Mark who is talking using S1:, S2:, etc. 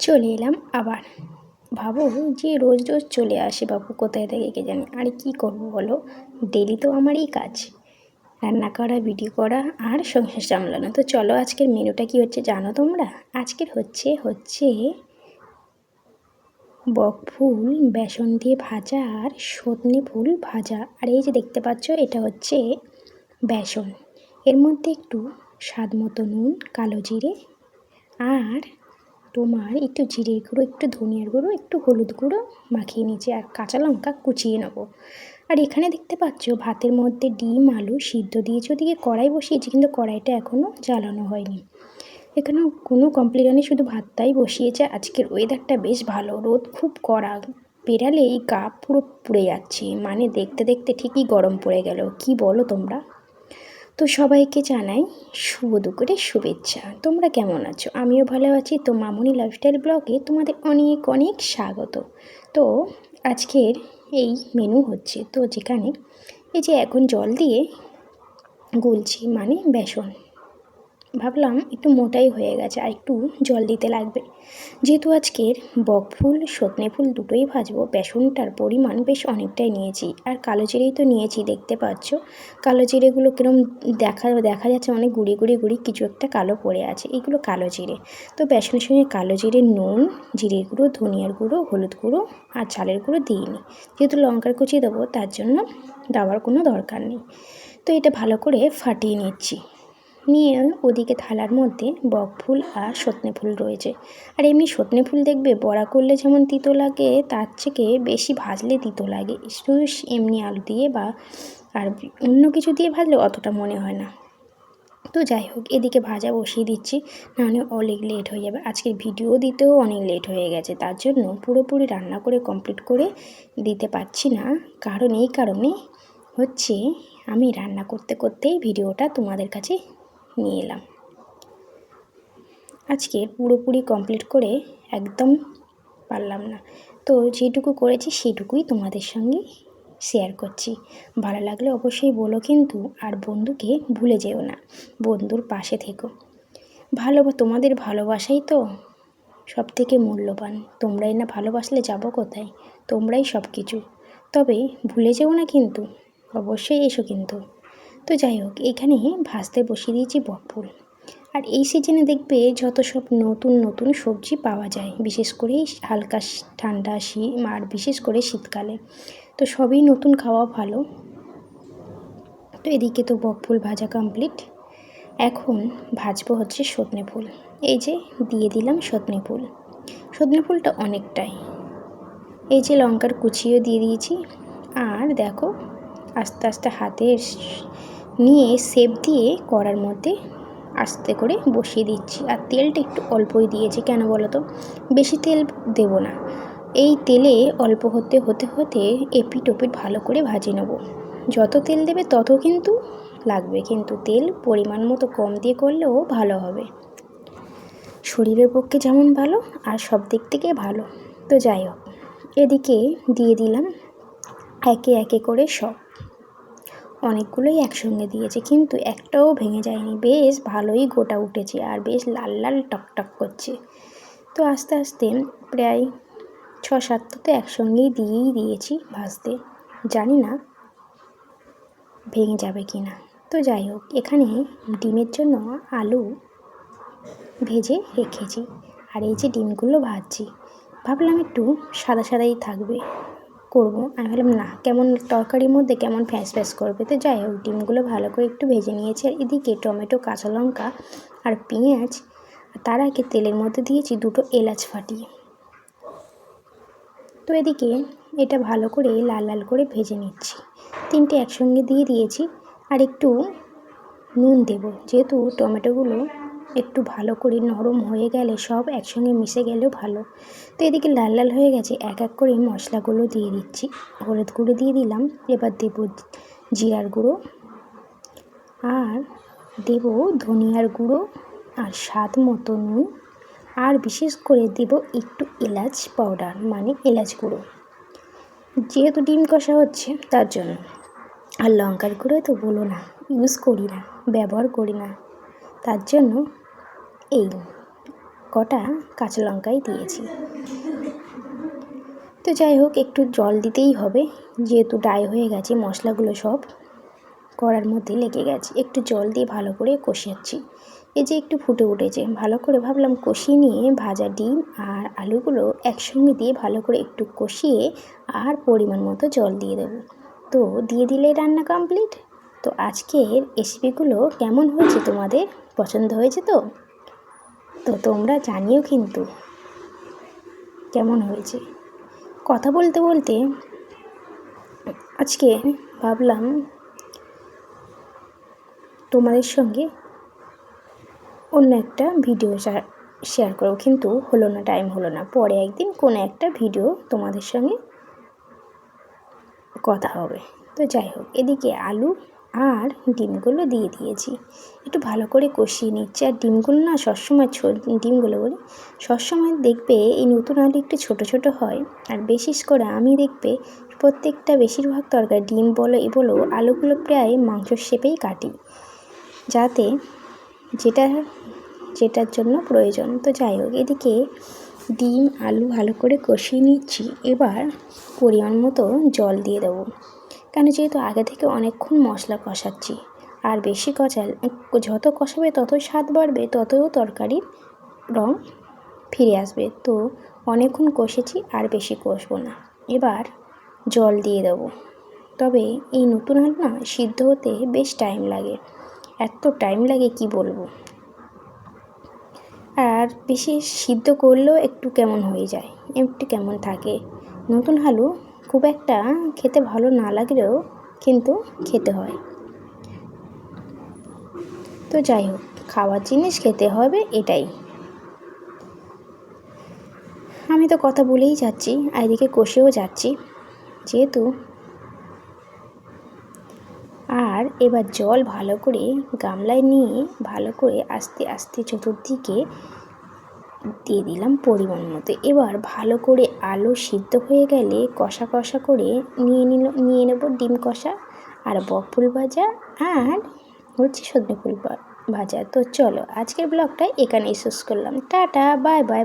S1: চলে এলাম আবার। ভাবো যে রোজ রোজ চলে আসে বাবু কোথায় থেকে কে জানি? আর কী করব বলো? ডেলি তো আমারই কাজ। রান্না করা ভিডিও করা আর সংসার সামলানো। তো চলো আজকের মেনুটা কি হচ্ছে জানো তোমরা? আজকের হচ্ছে হচ্ছে বক ফুল, বেসন দিয়ে ভাজা আর সজনে ফুল ভাজা। আর এই যে দেখতে পাচ্ছ, এটা হচ্ছে বেসন। এর মধ্যে একটু স্বাদ মতো নুন, কালো জিরে আর তোমার একটু জিরে গুঁড়ো, একটু ধনিয়ার গুঁড়ো, একটু হলুদ গুঁড়ো মাখিয়ে নিয়েছি আর কাঁচা লঙ্কা কুচিয়ে নেব। আর এখানে দেখতে পাচ্ছ ভাতের মধ্যে ডিম, আলু সিদ্ধ দিয়েছি ওদিকে কড়াই বসিয়েছি কিন্তু কড়াইটা এখনও জ্বালানো হয়নি। এখানে কোনো কমপ্লিট নেই, শুধু ভাতটাই বসিয়েছে। আজকের ওয়েদারটা বেশ ভালো। রোদ খুব কড়া। বেরালে এই গা পুরো পুড়ে যাচ্ছে। মানে দেখতে দেখতে ঠিকই গরম পড়ে গেল। কি বলো তোমরা? তো সবাইকে জানাই শুভ দুপুরের শুভেচ্ছা। তোমরা কেমন আছো? আমিও ভালো আছি। তো মামুনি লাইফস্টাইল ব্লগে তোমাদের অনেক অনেক স্বাগত। তো আজকের এই মেনু হচ্ছে, তো যেখানে এই যে এখন জল দিয়ে গুলছি মানে বেসন। ভাবলাম একটু মোটাই হয়ে গেছে আর একটু জল দিতে লাগবে। যেহেতু আজকের বক ফুল সজনে ফুল দুটোই ভাজবো, বেসনটার পরিমাণ বেশ অনেকটাই নিয়েছি। আর কালো জিরেই তো নিয়েছি, দেখতে পাচ্ছ? কালো জিরেগুলো কীরকম দেখা দেখা যাচ্ছে অনেক গুঁড়ি গুঁড়ি গুঁড়ি কিছু একটা কালো পড়ে আছে। এগুলো কালো জিরে। তো বেসনের সঙ্গে কালো জিরে, নুন জিরের গুঁড়ো, ধনিয়ার গুঁড়ো, হলুদ গুঁড়ো আর চালের গুঁড়ো দিইনি। যেহেতু লঙ্কার কুচি দেবো, তার জন্য দেওয়ার কোনো দরকার নেই। তো এটা ভালো করে ফাটিয়ে নিচ্ছি। নিয়ে ওদিকে থালার মধ্যে বক ফুল আর সজনে ফুল রয়েছে। আর এমনি সজনে ফুল দেখবে বড়া করলে যেমন তিতো লাগে, তার থেকে বেশি ভাজলে তিতো লাগে। শুধু এমনি আলু দিয়ে বা আর অন্য কিছু দিয়ে ভাজলে অতটা মনে হয় না। তো যাই হোক, এদিকে ভাজা বসিয়ে দিচ্ছি, নাহলে অনেক লেট হয়ে যাবে। আজকের ভিডিও দিতেও অনেক লেট হয়ে গেছে, তার জন্য পুরোপুরি রান্না করে কমপ্লিট করে দিতে পারছি না। কারণ এই কারণে হচ্ছে আমি রান্না করতে করতেই ভিডিওটা তোমাদের কাছে নিয়ে এলাম। আজকে পুরোপুরি কমপ্লিট করে একদম পারলাম না। তো যেটুকু করেছি সেটুকুই তোমাদের সঙ্গে শেয়ার করছি। ভালো লাগলে অবশ্যই বলো কিন্তু, আর বন্ধুকে ভুলে যেও না। বন্ধুর পাশে থেকো। ভালো তোমাদের ভালোবাসাই তো সব থেকে মূল্যবান। তোমরাই না ভালোবাসলে যাব কোথায়? তোমরাই সব কিছু তবে ভুলে যেও না কিন্তু, অবশ্যই এসো কিন্তু। তো যাই হোক, এখানে ভাজতে বসিয়ে দিয়েছি বকফুল। আর এই সিজনে দেখবে যত সব নতুন নতুন সবজি পাওয়া যায়, বিশেষ করে হালকা ঠান্ডা শীত, আর বিশেষ করে শীতকালে। তো সবই নতুন খাওয়া ভালো। তো এদিকে তো বকফুল ভাজা কমপ্লিট এখন ভাজবো হচ্ছে সজনে ফুল। এই যে দিয়ে দিলাম সজনে ফুল। সজনে ফুলটা অনেকটাই। এই যে লঙ্কার কুচিও দিয়ে দিয়েছি। আর দেখো, আস্তে আস্তে হাতে নিয়ে সেপ দিয়ে কড়ার মধ্যে আস্তে করে বসিয়ে দিচ্ছি। আর তেলটা একটু অল্পই দিয়েছি। কেন বলো তো? বেশি তেল দেব না। এই তেলে অল্প হতে হতে হতে এপিট ওপিট ভালো করে ভাজে নেব। যত তেল দেবে তত কিন্তু লাগবে। কিন্তু তেল পরিমাণ মতো কম দিয়ে করলেও ভালো হবে। শরীরের পক্ষে যেমন ভালো আর সব দিক থেকে ভালো। তো যাই হোক, এদিকে দিয়ে দিলাম একে একে করে সব। অনেকগুলোই একসঙ্গে দিয়েছে, কিন্তু একটাও ভেঙে যায়নি। বেশ ভালোই গোটা উঠেছে আর বেশ লাল লাল টকটক করছে। তো আস্তে আস্তে প্রায় ছ সাতটা তো একসঙ্গেই দিয়েই দিয়েছি ভাজতে। জানি না ভেঙে যাবে কি না। তো যাই হোক, এখানে ডিমের জন্য আলু ভেজে রেখেছি। আর এই যে ডিমগুলো ভাজছি, ভাবলাম একটু সাদা সাদাই থাকবে। করব। আমি ভাবলাম, না, কেমন তরকারির মধ্যে কেমন ফ্যাঁস ফ্যাঁস করবে? তো যাই হোক, ডিমগুলো ভালো করে একটু ভেজে নিয়েছি। আর এদিকে টমেটো, কাঁচা লঙ্কা আর পেঁয়াজ তার আগে তেলের মধ্যে দিয়েছি দুটো এলাচ ফাটিয়ে। তো এদিকে এটা ভালো করে লাল লাল করে ভেজে নিচ্ছি। তিনটে একসঙ্গে দিয়ে দিয়েছি। আর একটু নুন দেব, যেহেতু টমেটোগুলো একটু ভালো করে নরম হয়ে গেলে সব একসঙ্গে মিশে গেলেও ভালো। তো এদিকে লাল লাল হয়ে গেছে, এক এক করে মশলাগুলো দিয়ে দিচ্ছি। হলুদ গুঁড়ো দিয়ে দিলাম, এবার দেব জিরার গুঁড়ো। আর দেব ধনিয়ার গুঁড়ো আর স্বাদ মতো নুন। আর বিশেষ করে দেব একটু এলাচ পাউডার মানে এলাচ গুঁড়ো। যেহেতু ডিম কষা হচ্ছে, তার জন্য। আর লঙ্কার গুঁড়ো তো বলো না ইউজ করি না, ব্যবহার করি না। তার জন্য এই, কটা কাঁচা লঙ্কাই দিয়েছি। তো যাই হোক, একটু জল দিতেই হবে। যেহেতু ডাই হয়ে গেছে, মশলাগুলো সব কড়ার মধ্যে লেগে গেছে। একটু জল দিয়ে ভালো করে কষাচ্ছি। এই যে একটু ফুটে উঠেছে, ভালো করে ভাবলাম কষিয়ে নিয়ে ভাজা ডিম আর আলুগুলো একসঙ্গে দিয়ে ভালো করে একটু কষিয়ে আর পরিমাণ মতো জল দিয়ে দেবো। তো দিয়ে দিলে রান্না কমপ্লিট তো আজকের রেসিপিগুলো কেমন হয়েছে তোমাদের? পছন্দ হয়েছে তো? তো তোমরা জানিও কিন্তু কেমন হয়েছে। কথা বলতে বলতে আজকে ভাবলাম তোমাদের সঙ্গে অন্য একটা ভিডিও শেয়ার করব। কিন্তু হলো না টাইম হলো না। পরে একদিন কোনো একটা ভিডিও তোমাদের সঙ্গে কথা হবে। তো যাই হোক, এদিকে আলু আর ডিমগুলো দিয়ে দিয়েছি। একটু ভালো করে কষিয়ে নিচ্ছি। আর ডিমগুলো না সবসময় ছো ডিমগুলো বলি, সবসময় দেখবে এই নতুন আলু একটু ছোট ছোট হয়। আর বিশেষ করে আমি দেখবে প্রত্যেকটা বেশিরভাগ তরকারি ডিম বলো, এ বলো, আলুগুলো প্রায় মাংসর শেপেই কাটি। যাতে যেটা, যেটার জন্য প্রয়োজন। তো যাই হোক, এদিকে ডিম, আলু ভালো করে কষিয়ে নিচ্ছি। এবার পরিমাণ মতো জল দিয়ে দেবো। কেন যেহেতু আগে থেকে অনেকক্ষণ মশলা কষাচ্ছি। আর বেশি কষা যত কষাবে তত স্বাদ বাড়বে ততও তরকারির রং ফিরে আসবে। তো অনেকক্ষণ কষেছি, আর বেশি কষবো না। এবার জল দিয়ে দেবো। তবে এই নতুন আলু না সিদ্ধ হতে বেশ টাইম লাগে। এত টাইম লাগে কি বলব? আর বেশি সিদ্ধ করলেও একটু কেমন হয়ে যায়, একটু কেমন থাকে। নতুন আলু খুব একটা খেতে ভালো না লাগলেও কিন্তু খেতে হয়। তো যাই হোক, খাওয়ার জিনিস খেতে হবে এটাই। আমি তো কথা বলেই যাচ্ছি, আর এদিকে কষেও যাচ্ছি। যেহেতু আর এবার জল ভালো করে গামলায় নিয়ে ভালো করে আস্তে আস্তে চতুর্দিকে দিয়ে দিলাম পরিমাণ মতো। এবার ভালো করে আলু সিদ্ধ হয়ে গেলে কষা কষা করে নিয়ে নিল, নিয়ে নেব ডিম কষা আর বকফুল ভাজা আর হচ্ছে সজনে ফুল ভাজা। তো চলো আজকের ব্লগটা এখানেই শেষ করলাম। Tata, bye bye